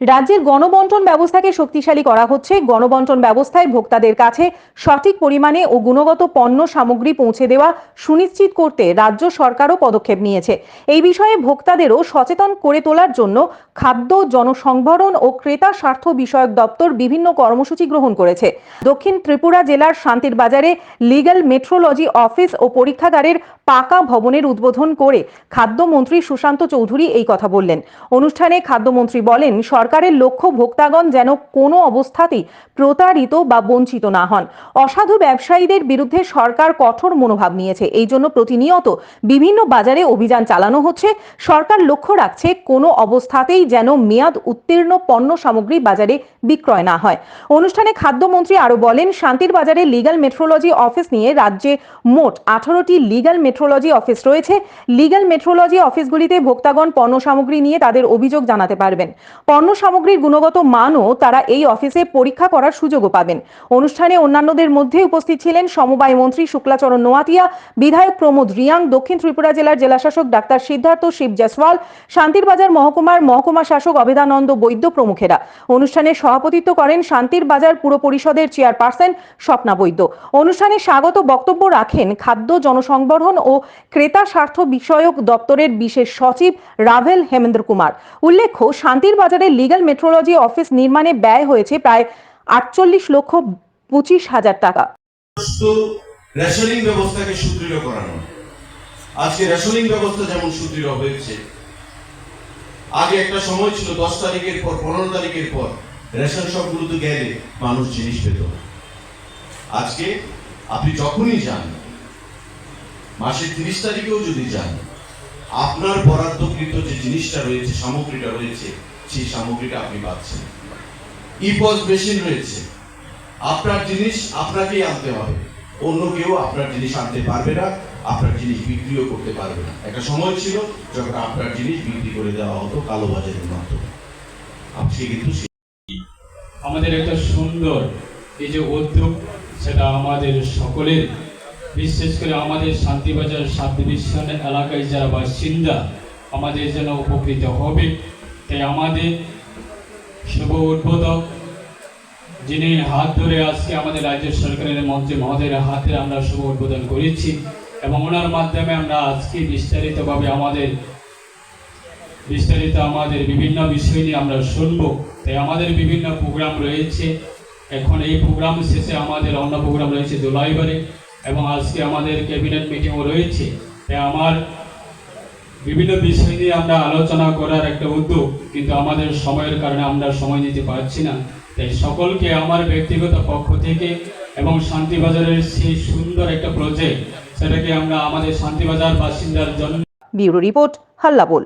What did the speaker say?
রাজ্যের গণবন্টন ব্যবস্থাকে শক্তিশালী করা হচ্ছে। গণবন্টন ব্যবস্থায় ভোক্তাদের কাছে সঠিক পরিমাণে ও গুণগত পণ্য সামগ্রী পৌঁছে দেওয়া সুনিশ্চিত করতে রাজ্য সরকারও পদক্ষেপ নিয়েছে। এই বিষয়ে ভোক্তাদেরও সচেতন করে তোলার জন্য খাদ্য জনসংভরণ ও ক্রেতা স্বার্থ বিষয়ক দপ্তর বিভিন্ন কর্মসূচি গ্রহণ করেছে। দক্ষিণ ত্রিপুরা জেলার শান্তির বাজারে লিগ্যাল মেট্রোলজি অফিস ও পরীক্ষাগারের পাকা ভবনের উদ্বোধন করে খাদ্যমন্ত্রী সুশান্ত চৌধুরী এই কথা বললেন। অনুষ্ঠানে খাদ্যমন্ত্রী বলেন সরকারের লক্ষ্য ভোক্তাগণ যেন কোনো অবস্থাতেই প্রতারিত বা বঞ্চিত না হন। অসাধু ব্যবসায়ীদের বিরুদ্ধে সরকার কঠোর মনোভাব নিয়েছে। এই জন্য প্রতিনিয়ত বিভিন্ন বাজারে অভিযান চালানো হচ্ছে। সরকার লক্ষ্য রাখছে কোনো অবস্থাতেই যেন মেয়াদ উত্তীর্ণ পণ্য সামগ্রী বাজারে বিক্রয় না হয়। অনুষ্ঠানে খাদ্যমন্ত্রী আরও বলেন, শান্তির বাজারে লিগাল মেট্রোলজি অফিস নিয়ে রাজ্যে মোট আঠারোটি লিগাল মেট্রোলজি অফিস রয়েছে। লিগাল মেট্রোলজি অফিসগুলিতে ভোক্তাগণ পণ্য সামগ্রী নিয়ে তাদের অভিযোগ জানাতে পারবেন। পণ্য সামগ্রীর গুণগত মানও তারা এই অফিসে পরীক্ষা করার সুযোগও পাবেন। অনুষ্ঠানে অন্যান্যদের মধ্যে উপস্থিত ছিলেন সমবায় মন্ত্রী শুক্লাচরণ নোয়াতিয়া, বিধায়ক প্রমোদ রিয়াং, দক্ষিণ ত্রিপুরা জেলার জেলাশাসক ডাক্তার সিদ্ধার্থ, শিব জয়সওয়াল শান্তিরবাজার মহকুমার মহকুমা শাসক অবেদানন্দ বৈদ্য প্রমুখেরা। অনুষ্ঠানে সভাপতিত্ব করেন শান্তির বাজার পুর পরিষদের চেয়ারপারসন স্বপ্না বৈদ্য। অনুষ্ঠানে স্বাগত বক্তব্য রাখেন খাদ্য জনসংবর্ধন ও ক্রেতা স্বার্থ বিষয়ক দপ্তরের বিশেষ সচিব রাভেল হেমেন্দ্র কুমার। উল্লেখ্য, শান্তির বাজারে লিগ্যাল মেট্রোলজি অফিস নির্মাণে ব্যয় হয়েছে প্রায় আটচল্লিশ লক্ষ পঁচিশ হাজার টাকা। রেশনিং ব্যবস্থাকে সুদৃঢ় করানো। আজকে রেশনিং ব্যবস্থা যেমন সুদৃঢ় হয়েছে, আগে একটা সময় ছিল দশ তারিখের পর, পনেরো তারিখের পর রেশন শপগুলোতে গেলে মানুষ জিনিস পেত আজকে আপনি যখনই যান, মাসের তিরিশ তারিখেও যদি যান, আপনার বরাদ্দকৃত যে জিনিসটা রয়েছে, সামগ্রীটা রয়েছে সেই সামগ্রীটা আপনি পাচ্ছেন। ই পজ মেশিন রয়েছে। আপনার জিনিস আপনাকেই আনতে হবে। অন্য কেউ আপনার জিনিস আনতে পারবে না, আপনার জিনিস বিক্রিও করতে পারবে না। একটা সময় ছিল যখন আপনার জিনিস বিক্রি করে দেওয়া হতো কালো বাজারের মাধ্যমে। কিন্তু আমাদের একটা সুন্দর এই যে উদ্যোগ, সেটা আমাদের সকলের। বিশেষ করে আমাদের শান্তিবাজার সাব ডিভিশন এলাকায় যারা বাসিন্দা, আমাদের যেন উপকৃত হবে। তাই আমাদের শুভ উদ্বোধক, যিনি হাত ধরে আজকে আমাদের রাজ্য সরকারের মন্ত্রী মহোদয়ের হাতে আমরা শুভ উদ্বোধন করেছি এবং ওনার মাধ্যমে আমরা আজকে বিস্তারিতভাবে আমাদের, বিস্তারিত আমাদের বিভিন্ন বিষয় নিয়ে আমরা শুনব। তাই আমাদের বিভিন্ন প্রোগ্রাম রয়েছে। এখন এই প্রোগ্রাম শেষে আমাদের অন্য প্রোগ্রাম রয়েছে জুলাইবারে এবং আজকে আমাদের ক্যাবিনেট মিটিংও রয়েছে। তাই আমার বিভিন্ন বিষয় নিয়ে আমরা আলোচনা করার একটা উদ্যোগ, কিন্তু আমাদের সময়ের কারণে আমরা সময় দিতে পারছি না। তাই সকলকে আমার ব্যক্তিগত পক্ষ থেকে এবং শান্তিবাজারের সেই সুন্দর একটা প্রজেক্ট সেটাকে আমরা আমাদের শান্তিবাজার বাসিন্দার জন্য রিপোর্ট হাল্লাবোল।